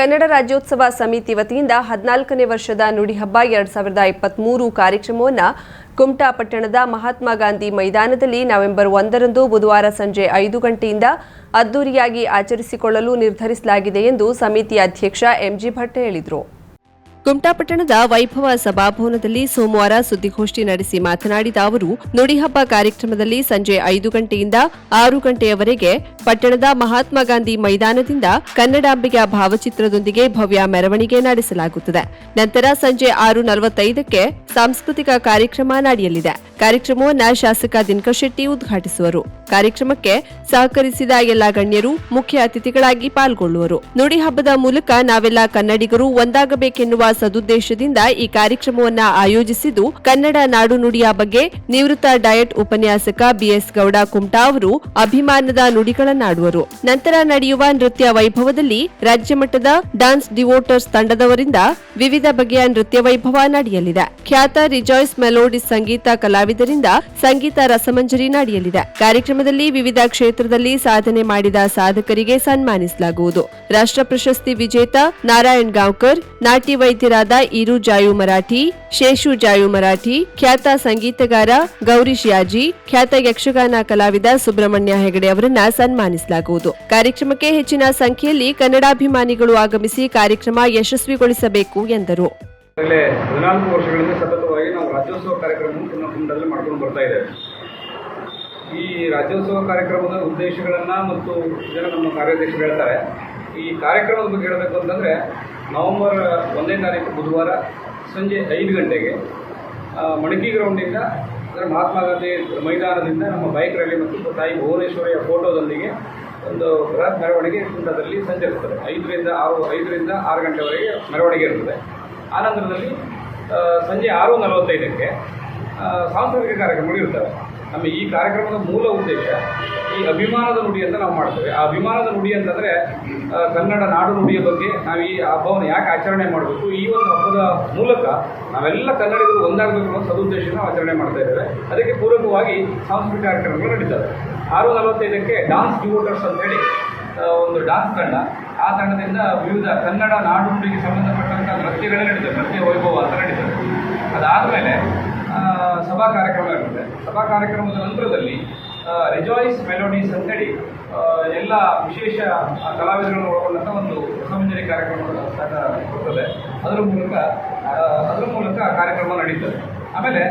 ಕನ್ನಡ ರಾಜ್ಯೋತ್ಸವ ಸಮಿತಿ ವತಿಯಿಂದ ಹದಿನಾಲ್ಕನೇ ವರ್ಷದ ನುಡಿಹಬ್ಬ ಎರಡ್ ಸಾವಿರದ ಇಪ್ಪತ್ಮೂರು ಕಾರ್ಯಕ್ರಮವನ್ನು ಕುಮಟಾ ಪಟ್ಟಣದ ಮಹಾತ್ಮ ಗಾಂಧಿ ಮೈದಾನದಲ್ಲಿ ನವೆಂಬರ್ ಒಂದರಂದು ಬುಧವಾರ ಸಂಜೆ ಐದು ಗಂಟೆಯಿಂದ ಅದ್ದೂರಿಯಾಗಿ ಆಚರಿಸಿಕೊಳ್ಳಲು ನಿರ್ಧರಿಸಲಾಗಿದೆ ಎಂದು ಸಮಿತಿ ಅಧ್ಯಕ್ಷ ಎಂಜಿ ಭಟ್ ಹೇಳಿದರು. ಕುಮಟಾ ಪಟ್ಟಣದ ವೈಭವ ಸಭಾಭವನದಲ್ಲಿ ಸೋಮವಾರ ಸುದ್ದಿಗೋಷ್ಠಿ ನಡೆಸಿ ಮಾತನಾಡಿದ ಅವರು, ನುಡಿಹಬ್ಬ ಕಾರ್ಯಕ್ರಮದಲ್ಲಿ ಸಂಜೆ ಐದು ಗಂಟೆಯಿಂದ ಆರು ಗಂಟೆಯವರೆಗೆ ಪಟ್ಟಣದ ಮಹಾತ್ಮ ಗಾಂಧಿ ಮೈದಾನದಿಂದ ಕನ್ನಡಾಂಬೆಯ ಭಾವಚಿತ್ರದೊಂದಿಗೆ ಭವ್ಯ ಮೆರವಣಿಗೆ ನಡೆಸಲಾಗುತ್ತದೆ. ನಂತರ ಸಂಜೆ ಆರು ನಲವತ್ತೈದಕ್ಕೆ ಸಾಂಸ್ಕೃತಿಕ ಕಾರ್ಯಕ್ರಮ ನಡೆಯಲಿದೆ. ಕಾರ್ಯಕ್ರಮವನ್ನು ಶಾಸಕ ದಿನಕರ್ ಶೆಟ್ಟಿ ಉದ್ಘಾಟಿಸುವರು. ಕಾರ್ಯಕ್ರಮಕ್ಕೆ ಸಹಕರಿಸಿದ ಎಲ್ಲ ಗಣ್ಯರು ಮುಖ್ಯ ಅತಿಥಿಗಳಾಗಿ ಪಾಲ್ಗೊಳ್ಳುವರು. ನುಡಿಹಬ್ಬದ ಮೂಲಕ ನಾವೆಲ್ಲ ಕನ್ನಡಿಗರು ಒಂದಾಗಬೇಕೆನ್ನುವ ಸದುದ್ದೇಶದಿಂದ ಈ ಕಾರ್ಯಕ್ರಮವನ್ನ ಆಯೋಜಿಸಿದ್ದು ಕನ್ನಡ ನಾಡು ನುಡಿಯ ಬಗ್ಗೆ ನಿವೃತ್ತ ಡಯಟ್ ಉಪನ್ಯಾಸಕ ಬಿಎಸ್ ಗೌಡ ಕುಮಟಾ ಅವರು ಅಭಿಮಾನದ ನುಡಿಗಳನ್ನಾಡುವರು. ನಂತರ ನಡೆಯುವ ನೃತ್ಯ ವೈಭವದಲ್ಲಿ ರಾಜ್ಯ ಮಟ್ಟದ ಡಾನ್ಸ್ ಡಿವೋಟರ್ಸ್ ತಂಡದವರಿಂದ ವಿವಿಧ ಬಗೆಯ ನೃತ್ಯ ವೈಭವ ನಡೆಯಲಿದೆ. ಖ್ಯಾತ ರಿಜಾಯ್ಸ್ ಮೆಲೋಡಿ ಸಂಗೀತ ಕಲಾವಿದರಿಂದ ಸಂಗೀತ ರಸಮಂಜರಿ ನಡೆಯಲಿದೆ. ಕಾರ್ಯಕ್ರಮದಲ್ಲಿ ವಿವಿಧ ಕ್ಷೇತ್ರದಲ್ಲಿ ಸಾಧನೆ ಮಾಡಿದ ಸಾಧಕರಿಗೆ ಸನ್ಮಾನಿಸಲಾಗುವುದು. ರಾಷ್ಟ್ರ ಪ್ರಶಸ್ತಿ ವಿಜೇತ ನಾರಾಯಣ್ ಗಾಂವ್ಕರ್ ನಾಟ್ಯ ವೈದ್ಯರಾದ ಇರು ಜಾಯು ಮರಾಠಿ, ಶೇಷು ಜಾಯು ಮರಾಠಿ, ಖ್ಯಾತ ಸಂಗೀತಗಾರ ಗೌರೀಶ್ ಯಾಜಿ ಖ್ಯಾತ ಯಕ್ಷಗಾನ ಕಲಾವಿದ ಸುಬ್ರಹ್ಮಣ್ಯ ಹೆಗಡೆ ಅವರನ್ನ ಸನ್ಮಾನಿಸಲಾಗುವುದು. ಕಾರ್ಯಕ್ರಮಕ್ಕೆ ಹೆಚ್ಚಿನ ಸಂಖ್ಯೆಯಲ್ಲಿ ಕನ್ನಡಾಭಿಮಾನಿಗಳು ಆಗಮಿಸಿ ಕಾರ್ಯಕ್ರಮ ಯಶಸ್ವಿಗೊಳಿಸಬೇಕು ಎಂದರು. ವರ್ಷಗಳಿಂದ ನಾವು ಕಾರ್ಯಕ್ರಮವನ್ನು ಈ ರಾಜ್ಯೋತ್ಸವ ಕಾರ್ಯಕ್ರಮದ ಉದ್ದೇಶಗಳನ್ನು ಮತ್ತು ಇದನ್ನು ನಮ್ಮ ಕಾರ್ಯಾಧ್ಯಕ್ಷರು ಹೇಳ್ತಾರೆ. ಈ ಕಾರ್ಯಕ್ರಮದ ಬಗ್ಗೆ ಹೇಳಬೇಕು ಅಂತಂದರೆ ನವೆಂಬರ್ ಒಂದನೇ ತಾರೀಕು ಬುಧವಾರ ಸಂಜೆ ಐದು ಗಂಟೆಗೆ ಮಣಕಿ ಗ್ರೌಂಡಿಂದ ಅಂದರೆ ಮಹಾತ್ಮ ಗಾಂಧಿ ಮೈದಾನದಿಂದ ನಮ್ಮ ಬೈಕ್ ರ್ಯಾಲಿ ಮತ್ತು ತಾಯಿ ಭುವನೇಶ್ವರಿಯ ಫೋಟೋದೊಂದಿಗೆ ಒಂದು ಬೃಹತ್ ಮೆರವಣಿಗೆ ಸಂಜೆ ಸಂಚರಿಸ್ತದೆ. ಐದರಿಂದ ಆರು ಐದರಿಂದ ಆರು ಗಂಟೆವರೆಗೆ ಮೆರವಣಿಗೆ ಇರ್ತದೆ. ಆನಂತರದಲ್ಲಿ ಸಂಜೆ ಆರು ನಲವತ್ತೈದಕ್ಕೆ ಸಾಂಸ್ಕೃತಿಕ ಕಾರ್ಯಕ್ರಮಗಳು ಇರ್ತವೆ. ನಮ್ಮ ಈ ಕಾರ್ಯಕ್ರಮದ ಮೂಲ ಉದ್ದೇಶ ಈ ಅಭಿಮಾನದ ನುಡಿ ಅಂತ ನಾವು ಮಾಡ್ತೇವೆ. ಆ ಅಭಿಮಾನದ ನುಡಿ ಅಂತಂದರೆ ಕನ್ನಡ ನಾಡು ನುಡಿಯ ಬಗ್ಗೆ ನಾವು ಈ ಹಬ್ಬವನ್ನು ಯಾಕೆ ಆಚರಣೆ ಮಾಡಬೇಕು? ಈ ಒಂದು ಹಬ್ಬದ ಮೂಲಕ ನಾವೆಲ್ಲ ಕನ್ನಡಿಗರು ಒಂದಾಗಬೇಕು ಅನ್ನೋ ಸದುದ್ದೇಶ ಆಚರಣೆ ಮಾಡ್ತಾ ಇದ್ದೇವೆ. ಅದಕ್ಕೆ ಪೂರಕವಾಗಿ ಸಾಂಸ್ಕೃತಿಕ ಕಾರ್ಯಕ್ರಮಗಳು ನಡೀತವೆ. ಆರು ನಲವತ್ತೈದಕ್ಕೆ ಡಾನ್ಸ್ ಡಿವೋಟರ್ಸ್ ಅಂತ ಹೇಳಿ ಒಂದು ಡಾನ್ಸ್ ತಂಡ. ಆ ತಂಡದಿಂದ ವಿವಿಧ ಕನ್ನಡ ನಾಡು ನುಡಿಗೆ ಸಂಬಂಧಪಟ್ಟಂಥ ನೃತ್ಯಗಳೇ ನಡೀತವೆ. ನೃತ್ಯ ವೈಭವ ಅಂತ ನಡೀತದೆ ಅದಾದಮೇಲೆ ಸಭಾ ಕಾರ್ಯಕ್ರಮ ಇರುತ್ತೆ ಸಭಾ ಕಾರ್ಯಕ್ರಮದ ನಂತರದಲ್ಲಿ ರಿಜಾಯ್ಸ್ ಮೆಲೋಡೀಸ್ ಅಂತೇಳಿ ಎಲ್ಲ ವಿಶೇಷ ಕಲಾವಿದರನ್ನು ಒಳಗೊಂಡಂಥ ಒಂದು ರಸಮಂಜರಿ ಕಾರ್ಯಕ್ರಮ ತಂಡ ಕೊಡ್ತದೆ. ಅದರ ಮೂಲಕ ಅದರ ಮೂಲಕ ಕಾರ್ಯಕ್ರಮ ನಡೀತದೆ. ಆಮೇಲೆ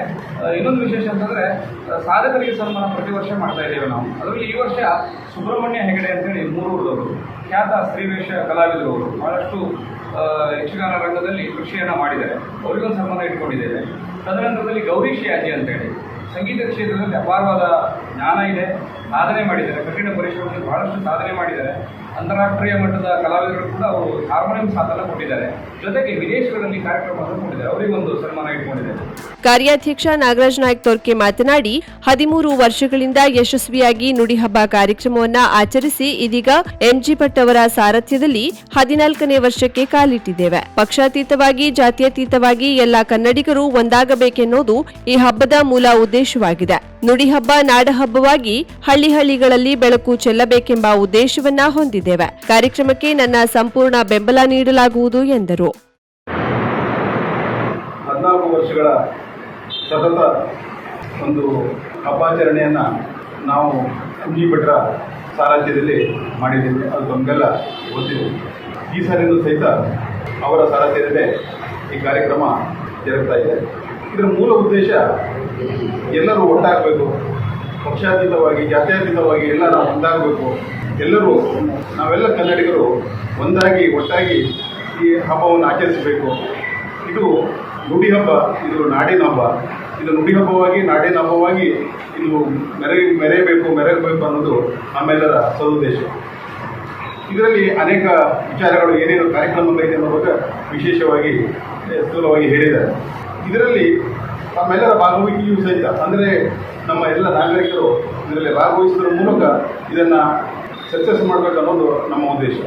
ಇನ್ನೊಂದು ವಿಶೇಷ ಅಂತಂದರೆ ಸಾಧಕರಿಗೆ ಸನ್ಮಾನ ಪ್ರತಿ ವರ್ಷ ಮಾಡ್ತಾ ಇದ್ದೇವೆ ನಾವು. ಅದರಲ್ಲಿ ಈ ವರ್ಷ ಸುಬ್ರಹ್ಮಣ್ಯ ಹೆಗಡೆ ಅಂತೇಳಿ ಮೂರೂರದವರು, ಖ್ಯಾತ ಸ್ತ್ರೀವೇಷ ಕಲಾವಿದರು ಅವರು ಬಹಳಷ್ಟು ಯಕ್ಷಗಾನ ರಂಗದಲ್ಲಿ ಕೃಷಿಯನ್ನು ಮಾಡಿದ್ದಾರೆ. ಅವರಿಗೊಂದು ಸನ್ಮಾನ ಇಟ್ಕೊಂಡಿದ್ದೇವೆ. ತದನಂತರದಲ್ಲಿ ಗೌರಿ ಶಿಯಾಜಿ ಅಂತೇಳಿ. ಸಂಗೀತ ಕ್ಷೇತ್ರದಲ್ಲಿ ಅಪಾರವಾದ ಜ್ಞಾನ ಇದೆ. ಸಾಧನೆ ಮಾಡಿದ್ದಾರೆ. ಕಠಿಣ ಪರಿಶ್ರಮದಲ್ಲಿ ಬಹಳಷ್ಟು ಸಾಧನೆ ಮಾಡಿದ್ದಾರೆ. ಅಂತಾರಾಷ್ಟ್ರೀಯ ಮಟ್ಟದ ಕಲಾವಿದರು ಕೂಡ ಅವರು ಹಾರ್ಮೋನಿಯಂ ಸಾಧನ ಕೊಟ್ಟಿದ್ದಾರೆ. ಜೊತೆಗೆ ವಿದೇಶಗಳಲ್ಲಿ ಕಾರ್ಯಕ್ರಮವನ್ನು ಕೊಟ್ಟಿದ್ದಾರೆ. ಅವರಿಗೊಂದು ಸನ್ಮಾನ ಇಟ್ಕೊಂಡಿದ್ದಾರೆ. ಕಾರ್ಯಾಧ್ಯಕ್ಷ ನಾಗರಾಜ್ ನಾಯ್ಕ್ ತೋರ್ಕೆ ಮಾತನಾಡಿ, ಹದಿಮೂರು ವರ್ಷಗಳಿಂದ ಯಶಸ್ವಿಯಾಗಿ ನುಡಿಹಬ್ಬ ಕಾರ್ಯಕ್ರಮವನ್ನ ಆಚರಿಸಿ ಇದೀಗ ಎಂಜಿ ಭಟ್ ಅವರ ಸಾರಥ್ಯದಲ್ಲಿ ಹದಿನಾಲ್ಕನೇ ವರ್ಷಕ್ಕೆ ಕಾಲಿಟ್ಟಿದ್ದೇವೆ. ಪಕ್ಷಾತೀತವಾಗಿ, ಜಾತ್ಯತೀತವಾಗಿ ಎಲ್ಲ ಕನ್ನಡಿಗರು ಒಂದಾಗಬೇಕೆನ್ನೋದು ಈ ಹಬ್ಬದ ಮೂಲ ಉದ್ದೇಶವಾಗಿದೆ. ನುಡಿಹಬ್ಬ ನಾಡಹಬ್ಬವಾಗಿ ಹಳ್ಳಿ ಹಳ್ಳಿಗಳಲ್ಲಿ ಬೆಳಕು ಚೆಲ್ಲಬೇಕೆಂಬ ಉದ್ದೇಶವನ್ನ ಹೊಂದಿದ್ದೇವೆ. ಕಾರ್ಯಕ್ರಮಕ್ಕೆ ನನ್ನ ಸಂಪೂರ್ಣ ಬೆಂಬಲ ನೀಡಲಾಗುವುದು ಎಂದರು. ಹದಿನಾಲ್ಕು ವರ್ಷಗಳ ಸತತ ಒಂದು ಅಪಾಚರಣೆಯನ್ನು ನಾವು ಕುಂಜಿ ಭಟ್ರ ಸಾರಥ್ಯದಲ್ಲಿ ಮಾಡಿದ್ದೇವೆ. ಅದು ನಮಗೆಲ್ಲ ಗೊತ್ತಿದೆ. ಈ ಸಾರಿನೂ ಸಹಿತ ಅವರ ಸಾರಥ್ಯದಲ್ಲೇ ಈ ಕಾರ್ಯಕ್ರಮ ಜರುಗ್ತಾ ಇದೆ. ಇದರ ಮೂಲ ಉದ್ದೇಶ ಎಲ್ಲರೂ ಒಟ್ಟಾಗಬೇಕು. ಪಕ್ಷಾತೀತವಾಗಿ, ಜಾತ್ಯಾತೀತವಾಗಿ ಎಲ್ಲ ನಾವು ಒಂದಾಗಬೇಕು. ಎಲ್ಲರೂ, ನಾವೆಲ್ಲ ಕನ್ನಡಿಗರು ಒಂದಾಗಿ, ಒಟ್ಟಾಗಿ ಈ ಹಬ್ಬವನ್ನು ಆಚರಿಸಬೇಕು. ಇದು ನುಡಿ ಹಬ್ಬ, ಇದು ನಾಡಿನ ಹಬ್ಬ. ಇದು ನುಡಿ ಹಬ್ಬವಾಗಿ, ನಾಡಿನ ಹಬ್ಬವಾಗಿ ಇದು ಮೆರೆ ಮೆರೆಯಬೇಕು ಮೆರೆಯಬೇಕು ಅನ್ನೋದು ನಮ್ಮೆಲ್ಲರ ಸದುದ್ದೇಶ. ಇದರಲ್ಲಿ ಅನೇಕ ವಿಚಾರಗಳು, ಏನೇನು ಕಾರ್ಯಕ್ರಮಗಳಿದೆ ಅನ್ನೋ ಬಗ್ಗೆ ವಿಶೇಷವಾಗಿ, ಸ್ಥೂಲವಾಗಿ ಹೇಳಿದ್ದಾರೆ. ಇದರಲ್ಲಿ ನಮ್ಮೆಲ್ಲರ ಭಾಗವಹಿಕೆಯೂ ಸಹಿತ, ಅಂದರೆ ನಮ್ಮ ಎಲ್ಲ ನಾಗರಿಕರು ಇದರಲ್ಲಿ ಭಾಗವಹಿಸುವ ಮೂಲಕ ಇದನ್ನ ಸಕ್ಸಸ್ ಮಾಡಬೇಕು ಅನ್ನೋದು ನಮ್ಮ ಉದ್ದೇಶ.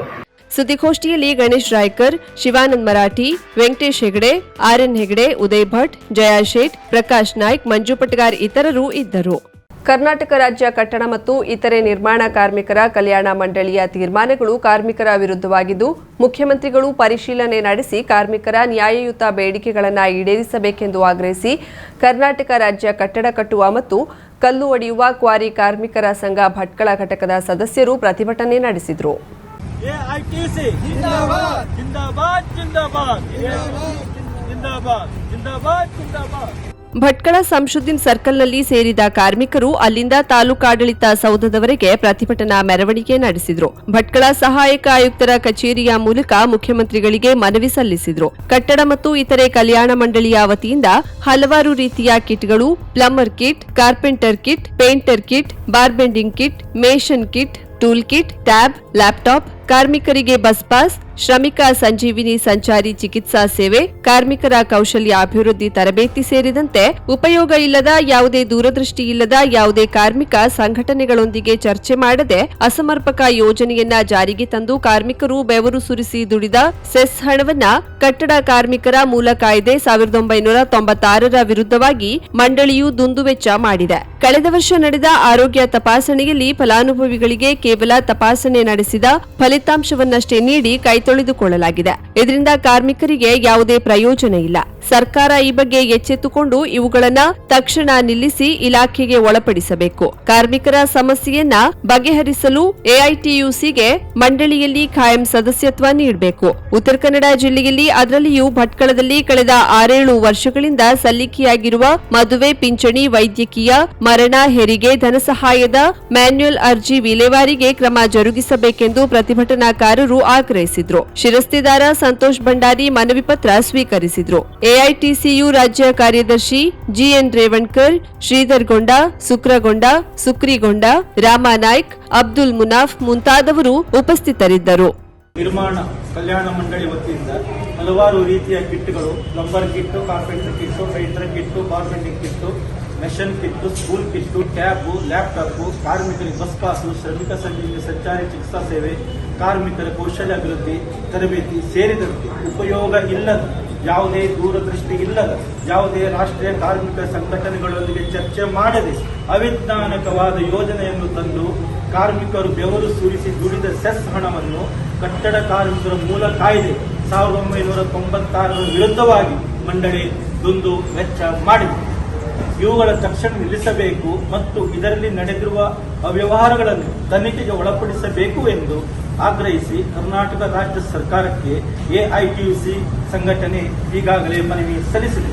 ಸುದ್ದಿಗೋಷ್ಠಿಯಲ್ಲಿ ಗಣೇಶ್ ರಾಯ್ಕರ್, ಶಿವಾನಂದ್ ಮರಾಠಿ, ವೆಂಕಟೇಶ್ ಹೆಗಡೆ ಆರ್ಎನ್ ಹೆಗಡೆ, ಉದಯ್ ಭಟ್, ಜಯಾ ಶೇಟ್, ಪ್ರಕಾಶ್ ನಾಯ್ಕ್, ಮಂಜು ಪಟ್ಗಾರ್ ಇತರರು ಇದ್ದರು. ಕರ್ನಾಟಕ ರಾಜ್ಯ ಕಟ್ಟಡ ಮತ್ತು ಇತರೆ ನಿರ್ಮಾಣ ಕಾರ್ಮಿಕರ ಕಲ್ಯಾಣ ಮಂಡಳಿಯ ತೀರ್ಮಾನಗಳು ಕಾರ್ಮಿಕರ ವಿರುದ್ಧವಾಗಿದ್ದು, ಮುಖ್ಯಮಂತ್ರಿಗಳು ಪರಿಶೀಲನೆ ನಡೆಸಿ ಕಾರ್ಮಿಕರ ನ್ಯಾಯಯುತ ಬೇಡಿಕೆಗಳನ್ನು ಈಡೇರಿಸಬೇಕೆಂದು ಆಗ್ರಹಿಸಿ ಕರ್ನಾಟಕ ರಾಜ್ಯ ಕಟ್ಟಡ ಕಟ್ಟುವ ಮತ್ತು ಕಲ್ಲು ಒಡೆಯುವ ಕ್ವಾರಿ ಕಾರ್ಮಿಕರ ಸಂಘ ಭಟ್ಕಳ ಘಟಕದ ಸದಸ್ಯರು ಪ್ರತಿಭಟನೆ ನಡೆಸಿದರು. ಜಿಂದಾಬಾದ್. ಜಿಂದಾಬಾದ್ ಜಿಂದಾಬಾದ್ ಜಿಂದಾಬಾದ್. ಭಟ್ಕಳ ಸಂಶುದ್ದೀನ್ ಸರ್ಕಲ್ನಲ್ಲಿ ಸೇರಿದ ಕಾರ್ಮಿಕರು ಅಲ್ಲಿಂದ ತಾಲೂಕಾಡಳಿತ ಸೌಧದವರೆಗೆ ಪ್ರತಿಭಟನಾ ಮೆರವಣಿಗೆ ನಡೆಸಿದ್ರು. ಭಟ್ಕಳ ಸಹಾಯಕ ಆಯುಕ್ತರ ಕಚೇರಿಯ ಮೂಲಕ ಮುಖ್ಯಮಂತ್ರಿಗಳಿಗೆ ಮನವಿ ಸಲ್ಲಿಸಿದ್ರು. ಕಟ್ಟಡ ಮತ್ತು ಇತರೆ ಕಲ್ಯಾಣ ಮಂಡಳಿಯ ವತಿಯಿಂದ ಹಲವಾರು ರೀತಿಯ ಕಿಟ್ಗಳು, plumber kit, carpenter kit, painter kit, bar bending kit, mason kit, tool kit, tab, laptop, ಕಾರ್ಮಿಕರಿಗೆ ಬಸ್ ಪಾಸ್ ಶ್ರಮಿಕ ಸಂಜೀವಿನಿ ಸಂಚಾರಿ ಚಿಕಿತ್ಸಾ ಸೇವೆ, ಕಾರ್ಮಿಕರ ಕೌಶಲ್ಯ ಅಭಿವೃದ್ಧಿ ತರಬೇತಿ ಸೇರಿದಂತೆ ಉಪಯೋಗ ಇಲ್ಲದ, ಯಾವುದೇ ದೂರದೃಷ್ಟಿ ಇಲ್ಲದ, ಯಾವುದೇ ಕಾರ್ಮಿಕ ಸಂಘಟನೆಗಳೊಂದಿಗೆ ಚರ್ಚೆ ಮಾಡದೆ ಅಸಮರ್ಪಕ ಯೋಜನೆಯನ್ನ ಜಾರಿಗೆ ತಂದು ಕಾರ್ಮಿಕರು ಬೆವರು ಸುರಿಸಿ ದುಡಿದ ಸೆಸ್ ಹಣವನ್ನ ಕಟ್ಟಡ ಕಾರ್ಮಿಕರ ಮೂಲ ಕಾಯ್ದೆ ಸಾವಿರದ ಒಂಬೈನೂರ ತೊಂಬತ್ತಾರರ ವಿರುದ್ಧವಾಗಿ ಮಂಡಳಿಯು ದುಂದುವೆಚ್ಚ ಮಾಡಿದೆ. ಕಳೆದ ವರ್ಷ ನಡೆದ ಆರೋಗ್ಯ ತಪಾಸಣೆಯಲ್ಲಿ ಫಲಾನುಭವಿಗಳಿಗೆ ಕೇವಲ ತಪಾಸಣೆ ನಡೆಸಿದ ಫಲಿತಾಂಶವನ್ನಷ್ಟೇ ನೀಡಿ ಕೈತೊಳೆದುಕೊಳ್ಳಲಾಗಿದೆ ಇದರಿಂದ ಕಾರ್ಮಿಕರಿಗೆ ಯಾವುದೇ ಪ್ರಯೋಜನ ಇಲ್ಲ. ಸರ್ಕಾರ ಈ ಬಗ್ಗೆ ಎಚ್ಚೆತ್ತುಕೊಂಡು ಇವುಗಳನ್ನ ತಕ್ಷಣ ನಿಲ್ಲಿಸಿ ಇಲಾಖೆಗೆ ಒಳಪಡಿಸಬೇಕು. ಕಾರ್ಮಿಕರ ಸಮಸ್ಯೆಯನ್ನ ಬಗೆಹರಿಸಲು ಎಐಟಿಯುಸಿಗೆ ಮಂಡಳಿಯಲ್ಲಿ ಖಾಯಂ ಸದಸ್ಯತ್ವ ನೀಡಬೇಕು. ಉತ್ತರ ಕನ್ನಡ ಜಿಲ್ಲೆಯಲ್ಲಿ ಅದರಲ್ಲಿಯೂ ಭಟ್ಕಳದಲ್ಲಿ ಕಳೆದ ಆರೇಳು ವರ್ಷಗಳಿಂದ ಸಲ್ಲಿಕೆಯಾಗಿರುವ ಮದುವೆ ಪಿಂಚಣಿ ವೈದ್ಯಕೀಯ ಮರಣ ಹೆರಿಗೆ ಧನಸಹಾಯದ ಮ್ಯಾನ್ಯುಯಲ್ ಅರ್ಜಿ ವಿಲೇವಾರಿಗೆ ಕ್ರಮ ಜರುಗಿಸಬೇಕೆಂದು ಪ್ರತಿಭಟನಾಕಾರರು ಆಗ್ರಹಿಸಿದ್ರು. ಶಿರಸ್ತೆದಾರ ಸಂತೋಷ್ ಭಂಡಾರಿ ಮನವಿ ಪತ್ರ ಸ್ವೀಕರಿಸಿದ್ರು. ಎಐಟಿಸಿಯು ರಾಜ್ಯ ಕಾರ್ಯದರ್ಶಿ ಜಿಎನ್ ರೇವಣ್ಕರ್, ಶ್ರೀಧರ್ ಗೊಂಡ, ಸುಕ್ರಗೊಂಡ, ಸುಕ್ರಿಗೊಂಡ ರಾಮಾನಾಯ್ಕ್ ಅಬ್ದುಲ್ ಮುನಾಫ್ ಮುಂತಾದವರು ಉಪಸ್ಥಿತರಿದ್ದರು. ನಿರ್ಮಾಣ, ಕಲ್ಯಾಣ ಮಂಡಳಿ ವತಿಯಿಂದ ಹಲವಾರು ರೀತಿಯ ಕಿಟ್ಗಳು plumber kit carpenter kit painter kit bar bending kit mason kit school kit tab laptop ಕಾರ್ಮಿಕರಿಗೆ ಬಸ್ ಪಾಸು ಶ್ರಮಿಕ ಸಂಜೀವಿನಿ ಸಂಚಾರಿ ಚಿಕಿತ್ಸಾ ಸೇವೆ ಕಾರ್ಮಿಕರ ಕೌಶಲ್ಯ ಅಭಿವೃದ್ಧಿ, ತರಬೇತಿ ಸೇರಿದಂತೆ ಉಪಯೋಗ ಇಲ್ಲದ, ಯಾವುದೇ ದೂರದೃಷ್ಟಿ ಇಲ್ಲದ, ಯಾವುದೇ ರಾಷ್ಟ್ರೀಯ ಕಾರ್ಮಿಕ ಸಂಘಟನೆಗಳೊಂದಿಗೆ ಚರ್ಚೆ ಮಾಡದೆ ಅವಿಜ್ಞಾನಕವಾದ ಯೋಜನೆಯನ್ನು ತಂದು ಕಾರ್ಮಿಕರು ಬೆವರು ಸುರಿಸಿ ದುಡಿದ ಸೆಸ್ ಹಣವನ್ನು ಕಟ್ಟಡ ಕಾರ್ಮಿಕರ ಮೂಲ ಕಾಯ್ದೆ ಸಾವಿರದ ಒಂಬೈನೂರ ತೊಂಬತ್ತಾರರ ವಿರುದ್ಧವಾಗಿ ಮಂಡಳಿ ದುಂದು ವೆಚ್ಚ ಮಾಡಿದೆ. ಇವುಗಳ ತಕ್ಷಣ ನಿಲ್ಲಿಸಬೇಕು ಮತ್ತು ಇದರಲ್ಲಿ ನಡೆದಿರುವ ಅವ್ಯವಹಾರಗಳನ್ನು ತನಿಖೆಗೆ ಒಳಪಡಿಸಬೇಕು ಎಂದು ಆಗ್ರಹಿಸಿ ಕರ್ನಾಟಕ ರಾಜ್ಯ ಸರ್ಕಾರಕ್ಕೆ ಎಐಟಿಯುಸಿ ಸಂಘಟನೆ ಈಗಾಗಲೇ ಮನವಿ ಸಲ್ಲಿಸಿದೆ.